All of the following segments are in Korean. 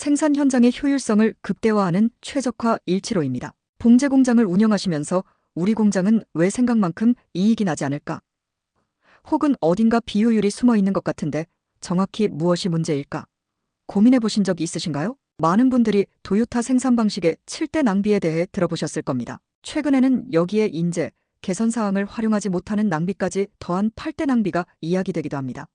생산 현장의 효율성을 극대화하는 최적화 일치로입니다. 봉제 공장을 운영하시면서 우리 공장은 왜 생각만큼 이익이 나지 않을까? 혹은 어딘가 비효율이 숨어 있는 것 같은데 정확히 무엇이 문제일까? 고민해 보신 적 있으신가요? 많은 분들이 도요타 생산 방식의 7대 낭비에 대해 들어보셨을 겁니다. 최근에는 여기에 인재, 개선 사항을 활용하지 못하는 낭비까지 더한 8대 낭비가 이야기되기도 합니다.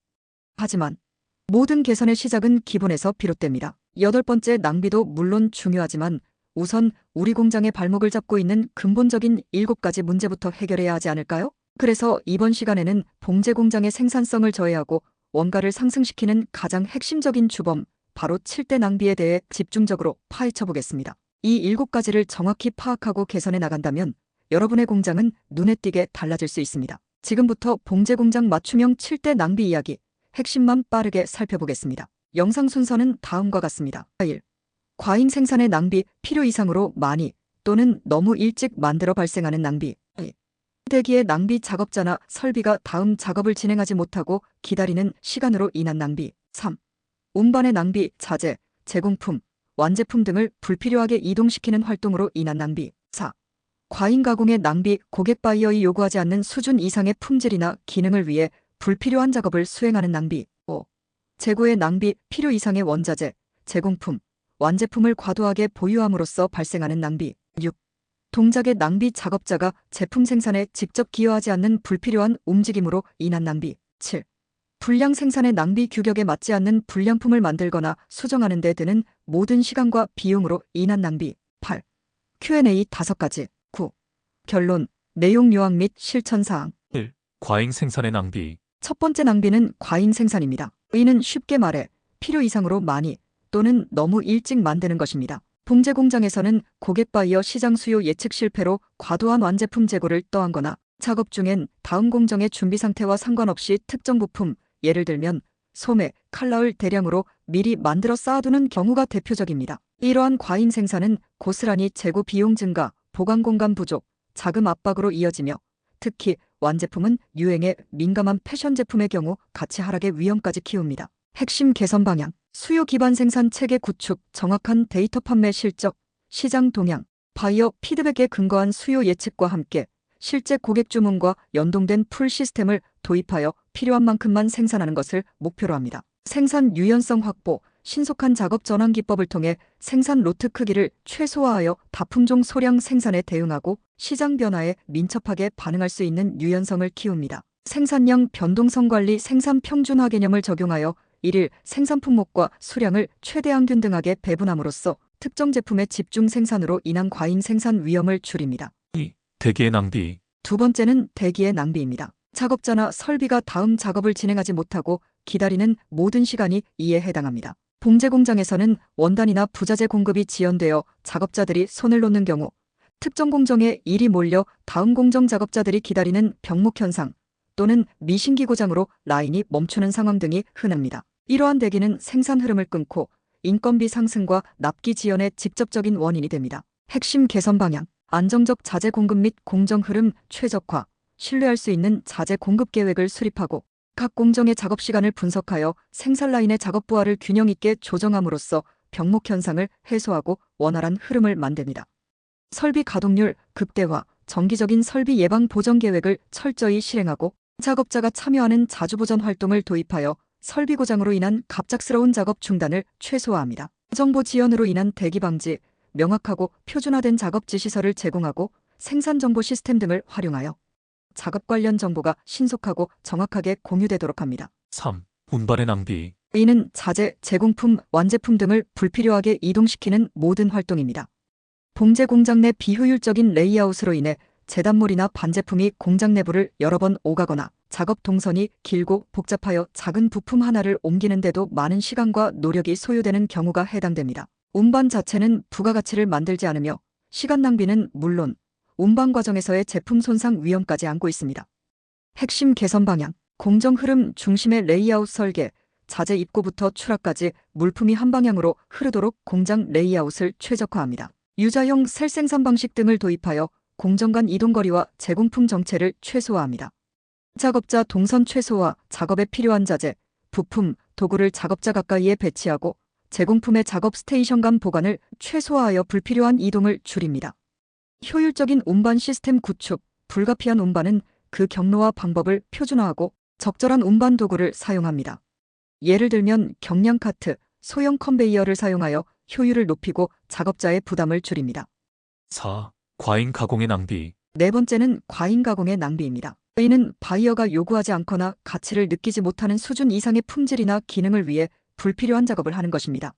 하지만 모든 개선의 시작은 기본에서 비롯됩니다. 여덟 번째 낭비도 물론 중요하지만 우선 우리 공장의 발목을 잡고 있는 근본적인 일곱 가지 문제부터 해결해야 하지 않을까요? 그래서 이번 시간에는 봉제 공장의 생산성을 저해하고 원가를 상승시키는 가장 핵심적인 주범, 바로 7대 낭비에 대해 집중적으로 파헤쳐 보겠습니다. 이 일곱 가지를 정확히 파악하고 개선해 나간다면 여러분의 공장은 눈에 띄게 달라질 수 있습니다. 지금부터 봉제 공장 맞춤형 7대 낭비 이야기, 핵심만 빠르게 살펴보겠습니다. 영상 순서는 다음과 같습니다. 1. 과잉 생산의 낭비, 필요 이상으로 많이 또는 너무 일찍 만들어 발생하는 낭비. 2. 대기의 낭비 작업자나 설비가 다음 작업을 진행하지 못하고 기다리는 시간으로 인한 낭비. 3. 운반의 낭비, 자재, 제공품, 완제품 등을 불필요하게 이동시키는 활동으로 인한 낭비. 4. 과잉 가공의 낭비, 고객 바이어이 요구하지 않는 수준 이상의 품질이나 기능을 위해 불필요한 작업을 수행하는 낭비. 5. 재고의 낭비, 필요 이상의 원자재, 제공품, 완제품을 과도하게 보유함으로써 발생하는 낭비. 6. 동작의 낭비 작업자가 제품 생산에 직접 기여하지 않는 불필요한 움직임으로 인한 낭비. 7. 불량 생산의 낭비 규격에 맞지 않는 불량품을 만들거나 수정하는 데 드는 모든 시간과 비용으로 인한 낭비. 8. Q&A 5가지. 9. 결론, 내용 요약 및 실천 사항. 1. 과잉 생산의 낭비. 첫 번째 낭비는 과잉 생산입니다. 이는 쉽게 말해 필요 이상으로 많이 또는 너무 일찍 만드는 것입니다. 봉제 공장에서는 고객 바이어 시장 수요 예측 실패로 과도한 완제품 재고를 떠안거나 작업 중엔 다음 공정의 준비 상태와 상관없이 특정 부품, 예를 들면 소매, 칼라를 대량으로 미리 만들어 쌓아두는 경우가 대표적입니다. 이러한 과잉 생산은 고스란히 재고 비용 증가, 보관 공간 부족, 자금 압박으로 이어지며 특히 완제품은 유행에 민감한 패션 제품의 경우 가치 하락의 위험까지 키웁니다. 핵심 개선 방향, 수요 기반 생산 체계 구축, 정확한 데이터 판매 실적, 시장 동향, 바이어 피드백에 근거한 수요 예측과 함께 실제 고객 주문과 연동된 풀 시스템을 도입하여 필요한 만큼만 생산하는 것을 목표로 합니다. 생산 유연성 확보, 신속한 작업 전환 기법을 통해 생산 로트 크기를 최소화하여 다품종 소량 생산에 대응하고 시장 변화에 민첩하게 반응할 수 있는 유연성을 키웁니다. 생산량 변동성 관리 생산 평준화 개념을 적용하여 일일 생산 품목과 수량을 최대한 균등하게 배분함으로써 특정 제품의 집중 생산으로 인한 과잉 생산 위험을 줄입니다. 대기의 낭비. 두 번째는 대기의 낭비입니다. 작업자나 설비가 다음 작업을 진행하지 못하고 기다리는 모든 시간이 이에 해당합니다. 봉제 공장에서는 원단이나 부자재 공급이 지연되어 작업자들이 손을 놓는 경우 특정 공정에 일이 몰려 다음 공정 작업자들이 기다리는 병목 현상 또는 미신기 고장으로 라인이 멈추는 상황 등이 흔합니다. 이러한 대기는 생산 흐름을 끊고 인건비 상승과 납기 지연의 직접적인 원인이 됩니다. 핵심 개선 방향, 안정적 자재 공급 및 공정 흐름 최적화, 신뢰할 수 있는 자재 공급 계획을 수립하고 각 공정의 작업 시간을 분석하여 생산 라인의 작업 부하를 균형 있게 조정함으로써 병목 현상을 해소하고 원활한 흐름을 만듭니다. 설비 가동률 극대화, 정기적인 설비 예방 보전 계획을 철저히 실행하고 작업자가 참여하는 자주보전 활동을 도입하여 설비 고장으로 인한 갑작스러운 작업 중단을 최소화합니다. 정보 지연으로 인한 대기 방지, 명확하고 표준화된 작업 지시서를 제공하고 생산 정보 시스템 등을 활용하여 작업 관련 정보가 신속하고 정확하게 공유되도록 합니다. 3. 운반의 낭비. 이는 자재, 제공품, 완제품 등을 불필요하게 이동시키는 모든 활동입니다. 봉제 공장 내 비효율적인 레이아웃으로 인해 재단물이나 반제품이 공장 내부를 여러 번 오가거나 작업 동선이 길고 복잡하여 작은 부품 하나를 옮기는데도 많은 시간과 노력이 소요되는 경우가 해당됩니다. 운반 자체는 부가가치를 만들지 않으며 시간 낭비는 물론 운반 과정에서의 제품 손상 위험까지 안고 있습니다. 핵심 개선 방향, 공정 흐름 중심의 레이아웃 설계, 자재 입고부터 출하까지 물품이 한 방향으로 흐르도록 공장 레이아웃을 최적화합니다. 유자형 셀 생산 방식 등을 도입하여 공정 간 이동거리와 제공품 정체를 최소화합니다. 작업자 동선 최소화, 작업에 필요한 자재, 부품, 도구를 작업자 가까이에 배치하고 제공품의 작업 스테이션 간 보관을 최소화하여 불필요한 이동을 줄입니다. 효율적인 운반 시스템 구축, 불가피한 운반은 그 경로와 방법을 표준화하고 적절한 운반 도구를 사용합니다. 예를 들면 경량 카트, 소형 컨베이어를 사용하여 효율을 높이고 작업자의 부담을 줄입니다. 4. 과잉 가공의 낭비. 네 번째는 과잉 가공의 낭비입니다. 이는 바이어가 요구하지 않거나 가치를 느끼지 못하는 수준 이상의 품질이나 기능을 위해 불필요한 작업을 하는 것입니다.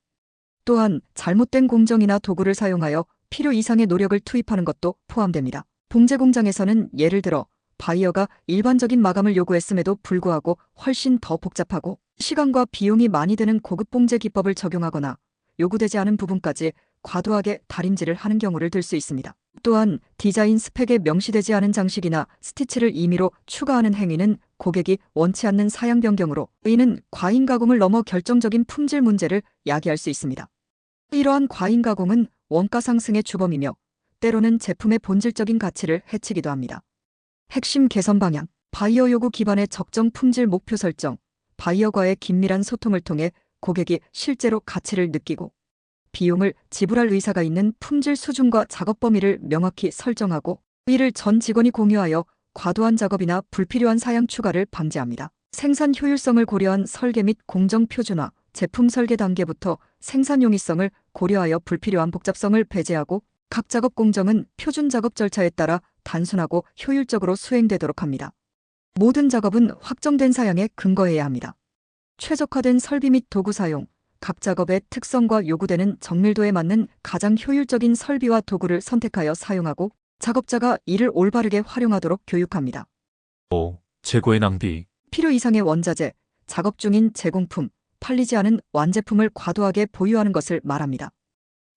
또한 잘못된 공정이나 도구를 사용하여 필요 이상의 노력을 투입하는 것도 포함됩니다. 봉제 공장에서는 예를 들어 바이어가 일반적인 마감을 요구했음에도 불구하고 훨씬 더 복잡하고 시간과 비용이 많이 드는 고급 봉제 기법을 적용하거나 요구되지 않은 부분까지 과도하게 다림질을 하는 경우를 들 수 있습니다. 또한 디자인 스펙에 명시되지 않은 장식이나 스티치를 임의로 추가하는 행위는 고객이 원치 않는 사양 변경으로 이는 과잉 가공을 넘어 결정적인 품질 문제를 야기할 수 있습니다. 이러한 과잉 가공은 원가 상승의 주범이며 때로는 제품의 본질적인 가치를 해치기도 합니다. 핵심 개선 방향, 바이어 요구 기반의 적정 품질 목표 설정, 바이어과의 긴밀한 소통을 통해 고객이 실제로 가치를 느끼고 비용을 지불할 의사가 있는 품질 수준과 작업 범위를 명확히 설정하고 이를 전 직원이 공유하여 과도한 작업이나 불필요한 사양 추가를 방지합니다. 생산 효율성을 고려한 설계 및 공정 표준화, 제품 설계 단계부터 생산 용이성을 고려하여 불필요한 복잡성을 배제하고 각 작업 공정은 표준 작업 절차에 따라 단순하고 효율적으로 수행되도록 합니다. 모든 작업은 확정된 사양에 근거해야 합니다. 최적화된 설비 및 도구 사용, 각 작업의 특성과 요구되는 정밀도에 맞는 가장 효율적인 설비와 도구를 선택하여 사용하고 작업자가 이를 올바르게 활용하도록 교육합니다. 5. 재고의 낭비. 필요 이상의 원자재, 작업 중인 제공품, 팔리지 않은 완제품을 과도하게 보유하는 것을 말합니다.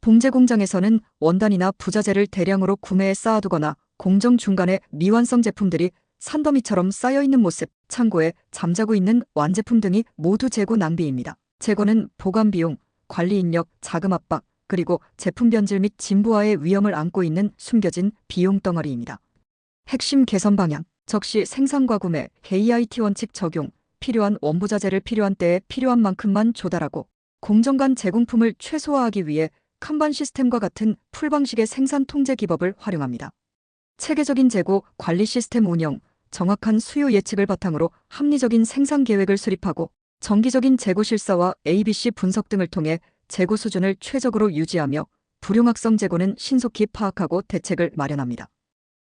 봉제 공장에서는 원단이나 부자재를 대량으로 구매해 쌓아두거나 공정 중간에 미완성 제품들이 산더미처럼 쌓여있는 모습, 창고에 잠자고 있는 완제품 등이 모두 재고 낭비입니다. 재고는 보관 비용, 관리 인력, 자금 압박, 그리고 제품 변질 및 진부화의 위험을 안고 있는 숨겨진 비용 덩어리입니다. 핵심 개선 방향, 적시 생산과 구매, KIT 원칙 적용, 필요한 원부자재를 필요한 때에 필요한 만큼만 조달하고 공정 간 제공품을 최소화하기 위해 칸반 시스템과 같은 풀 방식의 생산 통제 기법을 활용합니다. 체계적인 재고 관리 시스템 운영, 정확한 수요 예측을 바탕으로 합리적인 생산 계획을 수립하고 정기적인 재고 실사와 ABC 분석 등을 통해 재고 수준을 최적으로 유지하며 불용합성 재고는 신속히 파악하고 대책을 마련합니다.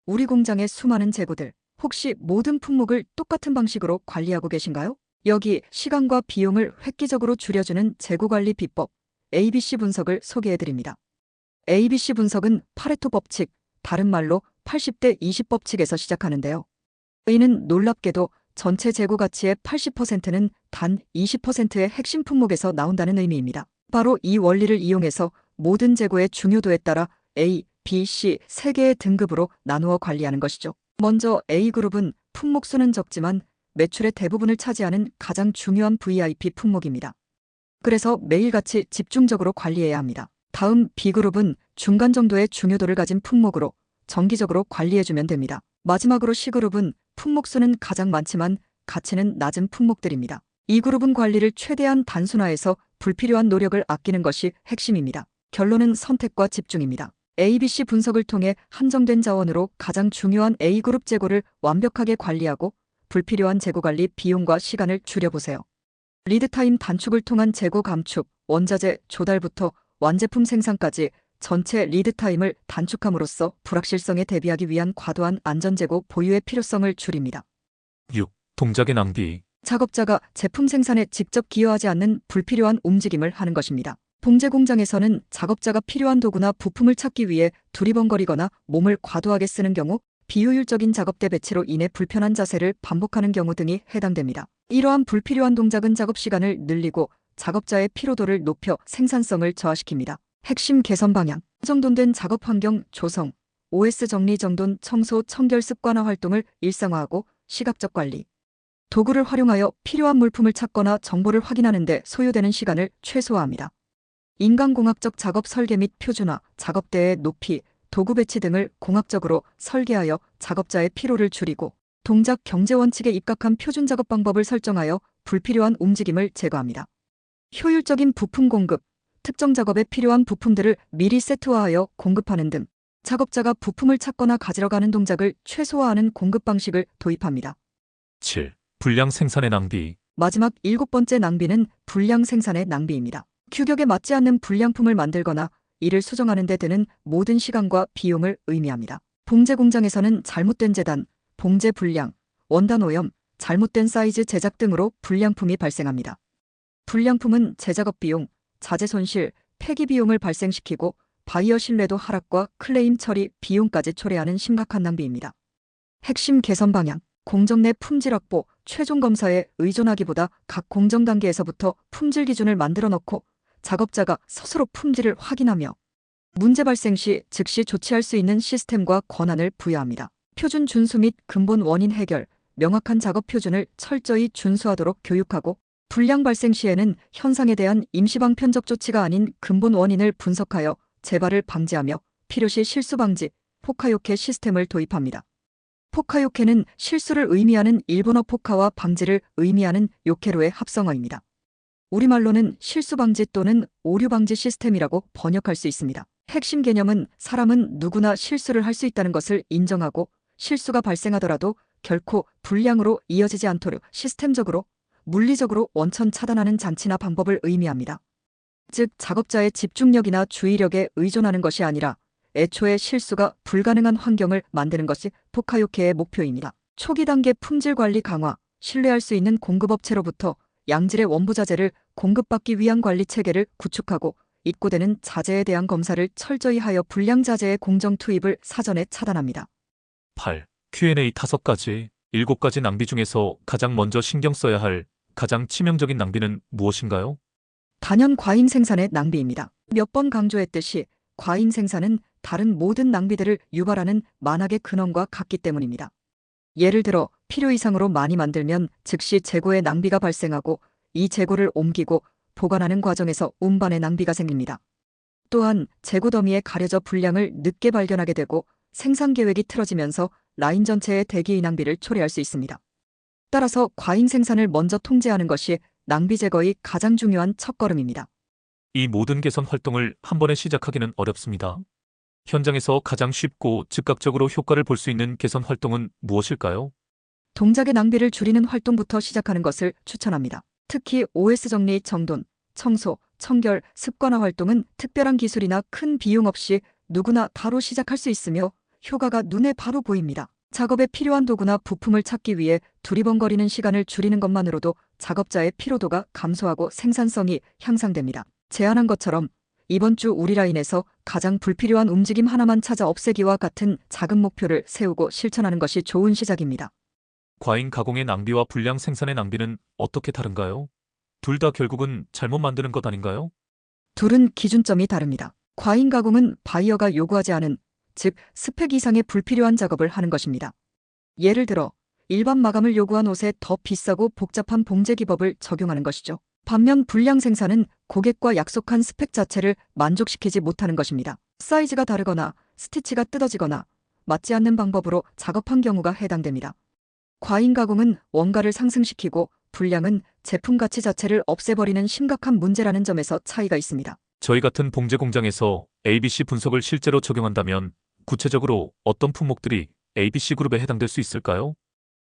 우리 공장의 수많은 재고들, 혹시 모든 품목을 똑같은 방식으로 관리하고 계신가요? 여기 시간과 비용을 획기적으로 줄여주는 재고 관리 비법, ABC 분석을 소개해드립니다. ABC 분석은 파레토 법칙, 다른 말로 80대 20 법칙에서 시작하는데요. 이는 놀랍게도 전체 재고 가치의 80%는 단 20%의 핵심 품목에서 나온다는 의미입니다. 바로 이 원리를 이용해서 모든 재고의 중요도에 따라 A, B, C 세 개의 등급으로 나누어 관리하는 것이죠. 먼저 A그룹은 품목 수는 적지만 매출의 대부분을 차지하는 가장 중요한 VIP 품목입니다. 그래서 매일같이 집중적으로 관리해야 합니다. 다음 B그룹은 중간 정도의 중요도를 가진 품목으로 정기적으로 관리해주면 됩니다. 마지막으로 C그룹은 품목 수는 가장 많지만 가치는 낮은 품목들입니다. 이 그룹은 관리를 최대한 단순화해서 불필요한 노력을 아끼는 것이 핵심입니다. 결론은 선택과 집중입니다. ABC 분석을 통해 한정된 자원으로 가장 중요한 A그룹 재고를 완벽하게 관리하고 불필요한 재고 관리 비용과 시간을 줄여보세요. 리드타임 단축을 통한 재고 감축, 원자재 조달부터 완제품 생산까지 전체 리드타임을 단축함으로써 불확실성에 대비하기 위한 과도한 안전재고 보유의 필요성을 줄입니다. 6. 동작의 낭비. 작업자가 제품 생산에 직접 기여하지 않는 불필요한 움직임을 하는 것입니다. 봉제 공장에서는 작업자가 필요한 도구나 부품을 찾기 위해 두리번거리거나 몸을 과도하게 쓰는 경우 비효율적인 작업대 배치로 인해 불편한 자세를 반복하는 경우 등이 해당됩니다. 이러한 불필요한 동작은 작업 시간을 늘리고 작업자의 피로도를 높여 생산성을 저하시킵니다. 핵심 개선 방향, 정돈된 작업 환경 조성, OS 정리 정돈 청소 청결 습관화 활동을 일상화하고 시각적 관리, 도구를 활용하여 필요한 물품을 찾거나 정보를 확인하는 데 소요되는 시간을 최소화합니다. 인간공학적 작업 설계 및 표준화, 작업대의 높이, 도구 배치 등을 공학적으로 설계하여 작업자의 피로를 줄이고 동작 경제 원칙에 입각한 표준 작업 방법을 설정하여 불필요한 움직임을 제거합니다. 효율적인 부품 공급, 특정 작업에 필요한 부품들을 미리 세트화하여 공급하는 등 작업자가 부품을 찾거나 가지러 가는 동작을 최소화하는 공급 방식을 도입합니다. 7. 불량 생산의 낭비. 마지막 일곱 번째 낭비는 불량 생산의 낭비입니다. 규격에 맞지 않는 불량품을 만들거나 이를 수정하는 데 드는 모든 시간과 비용을 의미합니다. 봉제 공장에서는 잘못된 재단, 봉제 불량, 원단 오염, 잘못된 사이즈 제작 등으로 불량품이 발생합니다. 불량품은 재작업 비용, 자재 손실, 폐기 비용을 발생시키고 바이어 신뢰도 하락과 클레임 처리 비용까지 초래하는 심각한 낭비입니다. 핵심 개선 방향, 공정 내 품질 확보, 최종 검사에 의존하기보다 각 공정 단계에서부터 품질 기준을 만들어 놓고 작업자가 스스로 품질을 확인하며 문제 발생 시 즉시 조치할 수 있는 시스템과 권한을 부여합니다. 표준 준수 및 근본 원인 해결, 명확한 작업 표준을 철저히 준수하도록 교육하고 불량 발생 시에는 현상에 대한 임시방 편적 조치가 아닌 근본 원인을 분석하여 재발을 방지하며 필요시 실수 방지, 포카요케 시스템을 도입합니다. 포카요케는 실수를 의미하는 일본어 포카와 방지를 의미하는 요케로의 합성어입니다. 우리말로는 실수 방지 또는 오류 방지 시스템이라고 번역할 수 있습니다. 핵심 개념은 사람은 누구나 실수를 할 수 있다는 것을 인정하고 실수가 발생하더라도 결코 불량으로 이어지지 않도록 시스템적으로 물리적으로 원천 차단하는 장치나 방법을 의미합니다. 즉 작업자의 집중력이나 주의력에 의존하는 것이 아니라 애초에 실수가 불가능한 환경을 만드는 것이 포카요케의 목표입니다. 초기 단계 품질 관리 강화, 신뢰할 수 있는 공급업체로부터 양질의 원부 자재를 공급받기 위한 관리 체계를 구축하고 입고되는 자재에 대한 검사를 철저히 하여 불량 자재의 공정 투입을 사전에 차단합니다. 8. Q&A 5가지, 7가지 낭비 중에서 가장 먼저 신경 써야 할 가장 치명적인 낭비는 무엇인가요? 단연 과잉 생산의 낭비입니다. 몇 번 강조했듯이 과잉 생산은 다른 모든 낭비들을 유발하는 만악의 근원과 같기 때문입니다. 예를 들어 필요 이상으로 많이 만들면 즉시 재고의 낭비가 발생하고 이 재고를 옮기고 보관하는 과정에서 운반의 낭비가 생깁니다. 또한 재고 더미에 가려져 불량을 늦게 발견하게 되고 생산 계획이 틀어지면서 라인 전체의 대기의 낭비를 초래할 수 있습니다. 따라서 과잉 생산을 먼저 통제하는 것이 낭비 제거의 가장 중요한 첫걸음입니다. 이 모든 개선 활동을 한 번에 시작하기는 어렵습니다. 현장에서 가장 쉽고 즉각적으로 효과를 볼 수 있는 개선 활동은 무엇일까요? 동작의 낭비를 줄이는 활동부터 시작하는 것을 추천합니다. 특히 OS 정리, 정돈, 청소, 청결, 습관화 활동은 특별한 기술이나 큰 비용 없이 누구나 바로 시작할 수 있으며 효과가 눈에 바로 보입니다. 작업에 필요한 도구나 부품을 찾기 위해 두리번거리는 시간을 줄이는 것만으로도 작업자의 피로도가 감소하고 생산성이 향상됩니다. 제안한 것처럼 이번 주 우리 라인에서 가장 불필요한 움직임 하나만 찾아 없애기와 같은 작은 목표를 세우고 실천하는 것이 좋은 시작입니다. 과잉 가공의 낭비와 불량 생산의 낭비는 어떻게 다른가요? 둘 다 결국은 잘못 만드는 것 아닌가요? 둘은 기준점이 다릅니다. 과잉 가공은 바이어가 요구하지 않은, 즉 스펙 이상의 불필요한 작업을 하는 것입니다. 예를 들어 일반 마감을 요구한 옷에 더 비싸고 복잡한 봉제 기법을 적용하는 것이죠. 반면 불량 생산은 고객과 약속한 스펙 자체를 만족시키지 못하는 것입니다. 사이즈가 다르거나 스티치가 뜯어지거나 맞지 않는 방법으로 작업한 경우가 해당됩니다. 과잉 가공은 원가를 상승시키고 불량은 제품 가치 자체를 없애버리는 심각한 문제라는 점에서 차이가 있습니다. 저희 같은 봉제 공장에서 ABC 분석을 실제로 적용한다면 구체적으로 어떤 품목들이 ABC 그룹에 해당될 수 있을까요?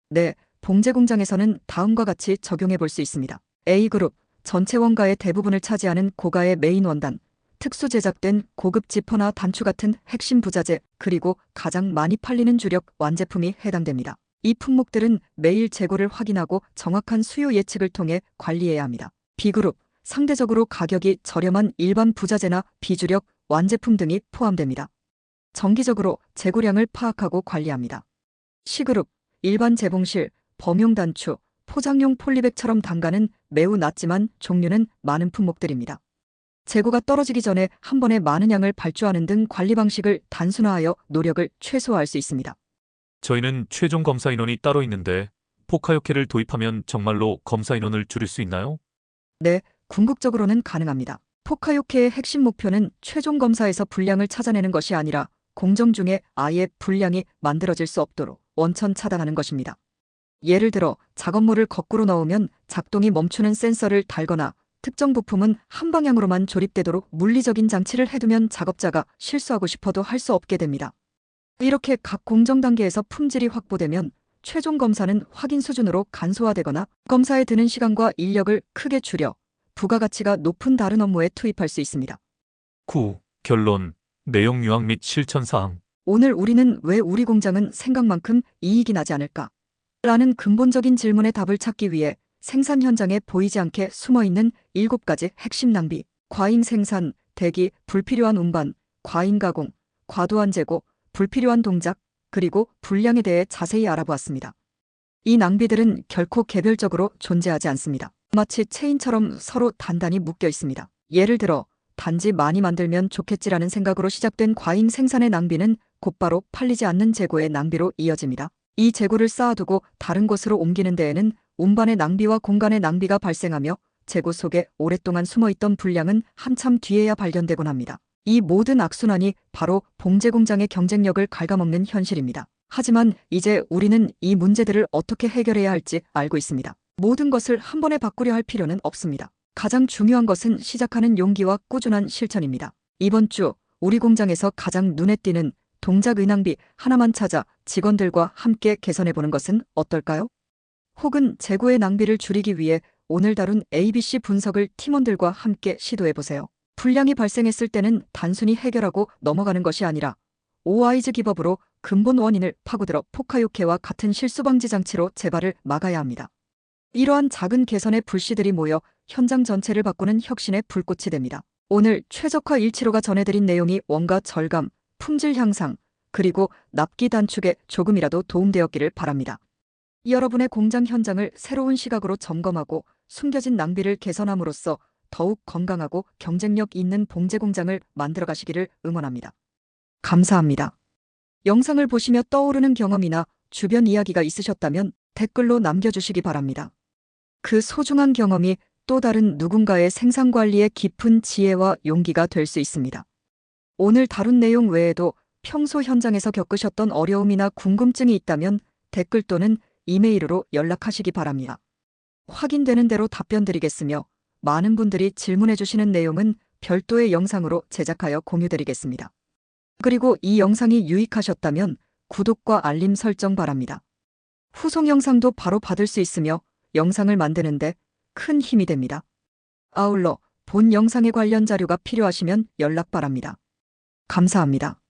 네, 봉제 공장에서는 다음과 같이 적용해 볼 수 있습니다. A그룹, 전체 원가의 대부분을 차지하는 고가의 메인 원단, 특수 제작된 고급 지퍼나 단추 같은 핵심 부자재, 그리고 가장 많이 팔리는 주력 완제품이 해당됩니다. 이 품목들은 매일 재고를 확인하고 정확한 수요 예측을 통해 관리해야 합니다. B그룹, 상대적으로 가격이 저렴한 일반 부자재나 비주력 완제품 등이 포함됩니다. 정기적으로 재고량을 파악하고 관리합니다. C그룹, 일반 재봉실, 범용 단추, 포장용 폴리백처럼 단가는 매우 낮지만 종류는 많은 품목들입니다. 재고가 떨어지기 전에 한 번에 많은 양을 발주하는 등 관리 방식을 단순화하여 노력을 최소화할 수 있습니다. 저희는 최종 검사 인원이 따로 있는데 포카요케를 도입하면 정말로 검사 인원을 줄일 수 있나요? 네, 궁극적으로는 가능합니다. 포카요케의 핵심 목표는 최종 검사에서 불량을 찾아내는 것이 아니라 공정 중에 아예 불량이 만들어질 수 없도록 원천 차단하는 것입니다. 예를 들어 작업물을 거꾸로 넣으면 작동이 멈추는 센서를 달거나 특정 부품은 한 방향으로만 조립되도록 물리적인 장치를 해두면 작업자가 실수하고 싶어도 할 수 없게 됩니다. 이렇게 각 공정 단계에서 품질이 확보되면 최종 검사는 확인 수준으로 간소화되거나 검사에 드는 시간과 인력을 크게 줄여 부가가치가 높은 다른 업무에 투입할 수 있습니다. 9. 결론. 내용 요약 및 실천 사항. 오늘 우리는 왜 우리 공장은 생각만큼 이익이 나지 않을까? 라는 근본적인 질문에 답을 찾기 위해 생산 현장에 보이지 않게 숨어 있는 7가지 핵심 낭비, 과잉 생산, 대기, 불필요한 운반, 과잉 가공, 과도한 재고, 불필요한 동작, 그리고 불량에 대해 자세히 알아보았습니다. 이 낭비들은 결코 개별적으로 존재하지 않습니다. 마치 체인처럼 서로 단단히 묶여 있습니다. 예를 들어, 단지 많이 만들면 좋겠지라는 생각으로 시작된 과잉 생산의 낭비는 곧바로 팔리지 않는 재고의 낭비로 이어집니다. 이 재고를 쌓아두고 다른 곳으로 옮기는 데에는 운반의 낭비와 공간의 낭비가 발생하며 재고 속에 오랫동안 숨어있던 불량은 한참 뒤에야 발견되곤 합니다. 이 모든 악순환이 바로 봉제 공장의 경쟁력을 갉아먹는 현실입니다. 하지만 이제 우리는 이 문제들을 어떻게 해결해야 할지 알고 있습니다. 모든 것을 한 번에 바꾸려 할 필요는 없습니다. 가장 중요한 것은 시작하는 용기와 꾸준한 실천입니다. 이번 주 우리 공장에서 가장 눈에 띄는 동작 의낭비 하나만 찾아 직원들과 함께 개선해보는 것은 어떨까요? 혹은 재고의 낭비를 줄이기 위해 오늘 다룬 ABC 분석을 팀원들과 함께 시도해보세요. 불량이 발생했을 때는 단순히 해결하고 넘어가는 것이 아니라 오아이즈 기법으로 근본 원인을 파고들어 포카요케와 같은 실수 방지 장치로 재발을 막아야 합니다. 이러한 작은 개선의 불씨들이 모여 현장 전체를 바꾸는 혁신의 불꽃이 됩니다. 오늘 최적화 1치로가 전해드린 내용이 원가 절감, 품질 향상, 그리고 납기 단축에 조금이라도 도움되었기를 바랍니다. 여러분의 공장 현장을 새로운 시각으로 점검하고 숨겨진 낭비를 개선함으로써 더욱 건강하고 경쟁력 있는 봉제 공장을 만들어 가시기를 응원합니다. 감사합니다. 영상을 보시며 떠오르는 경험이나 주변 이야기가 있으셨다면 댓글로 남겨주시기 바랍니다. 그 소중한 경험이 또 다른 누군가의 생산 관리의 깊은 지혜와 용기가 될 수 있습니다. 오늘 다룬 내용 외에도 평소 현장에서 겪으셨던 어려움이나 궁금증이 있다면 댓글 또는 이메일로 연락하시기 바랍니다. 확인되는 대로 답변 드리겠으며 많은 분들이 질문해 주시는 내용은 별도의 영상으로 제작하여 공유드리겠습니다. 그리고 이 영상이 유익하셨다면 구독과 알림 설정 바랍니다. 후속 영상도 바로 받을 수 있으며 영상을 만드는데 큰 힘이 됩니다. 아울러 본 영상에 관련 자료가 필요하시면 연락 바랍니다. 감사합니다.